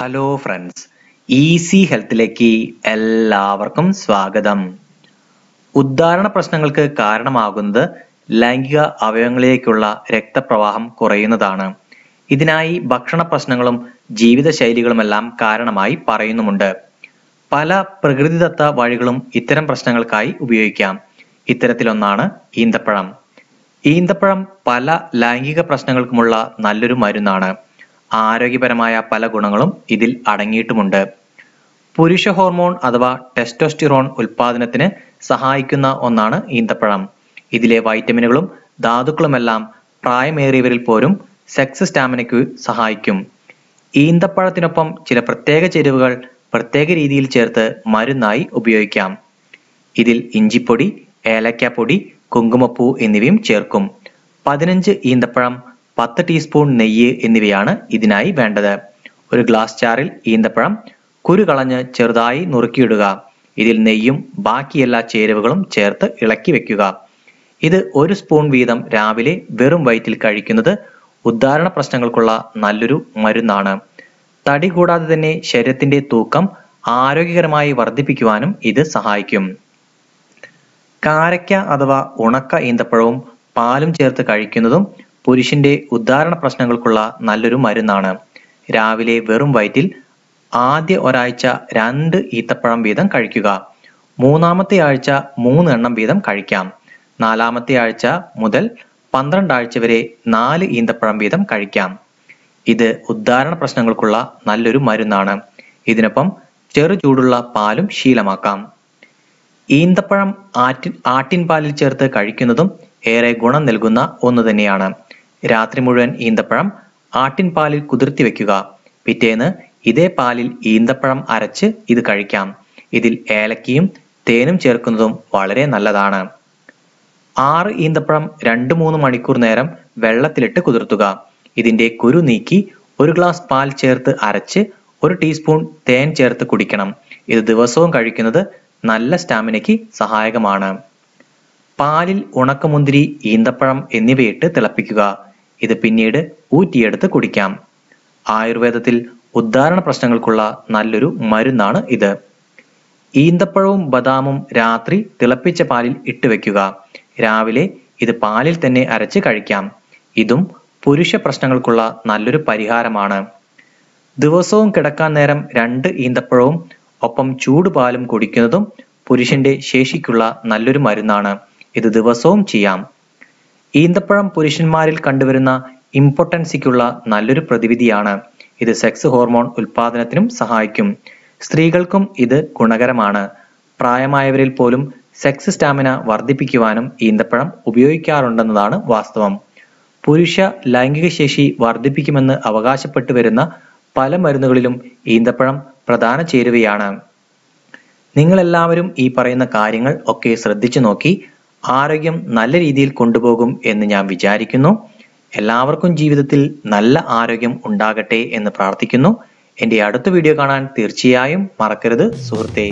Hello friends easy ഹെൽത്തിലേക്ക് എല്ലാവർക്കും സ്വാഗതം. ഉദ്ധാരണ പ്രശ്നങ്ങൾക്ക് കാരണമാകുന്നത് ലൈംഗിക അവയവങ്ങളിലേക്കുള്ള രക്തപ്രവാഹം കുറയുന്നതാണ്. ഇതിനായി ഭക്ഷണ പ്രശ്നങ്ങളും ജീവിതശൈലികളുമെല്ലാം കാരണമായി പറയുന്നുമുണ്ട്. പല പ്രകൃതിദത്ത വഴികളും ഇത്തരം പ്രശ്നങ്ങൾക്കായി ഉപയോഗിക്കാം. ഇത്തരത്തിലൊന്നാണ് ഈന്തപ്പഴം. ഈന്തപ്പഴം പല ലൈംഗിക പ്രശ്നങ്ങൾക്കുമുള്ള നല്ലൊരു മരുന്നാണ്. ആരോഗ്യപരമായ പല ഗുണങ്ങളും ഇതിൽ അടങ്ങിയിട്ടുമുണ്ട്. പുരുഷ ഹോർമോൺ അഥവാ ടെസ്റ്റോസ്റ്റിറോൺ ഉൽപാദനത്തിന് സഹായിക്കുന്ന ഒന്നാണ് ഈന്തപ്പഴം. ഇതിലെ വൈറ്റമിനുകളും ധാതുക്കളുമെല്ലാം പ്രായമേറിയവരിൽ പോലും സെക്സ് സ്റ്റാമിനയ്ക്ക് സഹായിക്കും. ഈന്തപ്പഴത്തിനൊപ്പം ചില പ്രത്യേക ചേരുവകൾ പ്രത്യേക രീതിയിൽ ചേർത്ത് മരുന്നായി ഉപയോഗിക്കാം. ഇതിൽ ഇഞ്ചിപ്പൊടി ഏലക്കാപ്പൊടി കുങ്കുമപ്പൂ എന്നിവയും ചേർക്കും. പതിനഞ്ച് ഈന്തപ്പഴം പത്ത് ടീസ്പൂൺ നെയ്യ് എന്നിവയാണ് ഇതിനായി വേണ്ടത്. ഒരു ഗ്ലാസ് ചാറിൽ ഈന്തപ്പഴം കുരു കളഞ്ഞ് ചെറുതായി നുറുക്കിയിടുക. ഇതിൽ നെയ്യും ബാക്കി എല്ലാ ചേരുവകളും ചേർത്ത് ഇളക്കി വെക്കുക. ഇത് ഒരു സ്പൂൺ വീതം രാവിലെ വെറും വയറ്റിൽ കഴിക്കുന്നത് ഉദ്ധാരണ പ്രശ്നങ്ങൾക്കുള്ള നല്ലൊരു മരുന്നാണ്. തടി കൂടാതെ തന്നെ ശരീരത്തിന്റെ തൂക്കം ആരോഗ്യകരമായി വർദ്ധിപ്പിക്കുവാനും ഇത് സഹായിക്കും. കാരയ്ക്ക അഥവാ ഉണക്ക ഈന്തപ്പഴവും പാലും ചേർത്ത് കഴിക്കുന്നതും പുരുഷന്റെ ഉദ്ധാരണ പ്രശ്നങ്ങൾക്കുള്ള നല്ലൊരു മരുന്നാണ്. രാവിലെ വെറും വയറ്റിൽ ആദ്യ ഒരാഴ്ച രണ്ട് ഈത്തപ്പഴം വീതം കഴിക്കുക. മൂന്നാമത്തെ ആഴ്ച മൂന്ന് എണ്ണം വീതം കഴിക്കാം. നാലാമത്തെ ആഴ്ച മുതൽ പന്ത്രണ്ട് ആഴ്ച വരെ നാല് ഈന്തപ്പഴം വീതം കഴിക്കാം. ഇത് ഉദ്ധാരണ പ്രശ്നങ്ങൾക്കുള്ള നല്ലൊരു മരുന്നാണ്. ഇതിനൊപ്പം ചെറു ചൂടുള്ള പാലും ശീലമാക്കാം. ഈന്തപ്പഴം ആറ്റിൻ ആട്ടിൻ പാലിൽ ചേർത്ത് കഴിക്കുന്നതും ഏറെ ഗുണം നൽകുന്ന ഒന്ന് തന്നെയാണ്. രാത്രി മുഴുവൻ ഈന്തപ്പഴം ആട്ടിൻ പാലിൽ കുതിർത്തി വെക്കുക. പിറ്റേന്ന് ഇതേ പാലിൽ ഈന്തപ്പഴം അരച്ച് ഇത് കഴിക്കാം. ഇതിൽ ഏലക്കയും തേനും ചേർക്കുന്നതും വളരെ നല്ലതാണ്. ആറ് ഈന്തപ്പഴം രണ്ട് മൂന്ന് മണിക്കൂർ നേരം വെള്ളത്തിലിട്ട് കുതിർത്തുക. ഇതിന്റെ കുരു നീക്കി ഒരു ഗ്ലാസ് പാൽ ചേർത്ത് അരച്ച് ഒരു ടീസ്പൂൺ തേൻ ചേർത്ത് കുടിക്കണം. ഇത് ദിവസവും കഴിക്കുന്നത് നല്ല സ്റ്റാമിനയ്ക്ക് സഹായകമാണ്. പാലിൽ ഉണക്കമുന്തിരി ഈന്തപ്പഴം എന്നിവയിട്ട് തിളപ്പിക്കുക. ഇത് പിന്നീട് ഊറ്റിയെടുത്ത് കുടിക്കാം. ആയുർവേദത്തിൽ ഉദ്ധാരണ പ്രശ്നങ്ങൾക്കുള്ള നല്ലൊരു മരുന്നാണ് ഇത്. ഈന്തപ്പഴവും ബദാമും രാത്രി തിളപ്പിച്ച പാലിൽ ഇട്ടുവെക്കുക. രാവിലെ ഇത് പാലിൽ തന്നെ അരച്ച് കഴിക്കാം. ഇതും പുരുഷ പ്രശ്നങ്ങൾക്കുള്ള നല്ലൊരു പരിഹാരമാണ്. ദിവസവും കിടക്കാൻ നേരം രണ്ട് ഈന്തപ്പഴവും ഒപ്പം ചൂടുപാലും കുടിക്കുന്നതും പുരുഷന്റെ ശേഷിക്കുള്ള നല്ലൊരു മരുന്നാണ്. ഇത് ദിവസവും ചെയ്യാം. ഈന്തപ്പഴം പുരുഷന്മാരിൽ കണ്ടുവരുന്ന ഇമ്പോർട്ടൻസിക്കുള്ള നല്ലൊരു പ്രതിവിധിയാണ്. ഇത് സെക്സ് ഹോർമോൺ ഉൽപാദനത്തിനും സഹായിക്കും. സ്ത്രീകൾക്കും ഇത് ഗുണകരമാണ്. പ്രായമായവരിൽ പോലും സെക്സ് സ്റ്റാമിന വർദ്ധിപ്പിക്കുവാനും ഈന്തപ്പഴം ഉപയോഗിക്കാറുണ്ടെന്നതാണ് വാസ്തവം. പുരുഷ ലൈംഗിക ശേഷി വർദ്ധിപ്പിക്കുമെന്ന് അവകാശപ്പെട്ടു വരുന്ന പല മരുന്നുകളിലും ഈന്തപ്പഴം പ്രധാന ചേരുവയാണ്. നിങ്ങൾ എല്ലാവരും ഈ പറയുന്ന കാര്യങ്ങൾ ഒക്കെ ശ്രദ്ധിച്ചു നോക്കി ആരോഗ്യം നല്ല രീതിയിൽ കൊണ്ടുപോകും എന്ന് ഞാൻ വിചാരിക്കുന്നു. എല്ലാവർക്കും ജീവിതത്തിൽ നല്ല ആരോഗ്യം ഉണ്ടാകട്ടെ എന്ന് പ്രാർത്ഥിക്കുന്നു. എന്റെ അടുത്ത വീഡിയോ കാണാൻ തീർച്ചയായും മറക്കരുത്. സുഹൃത്തേ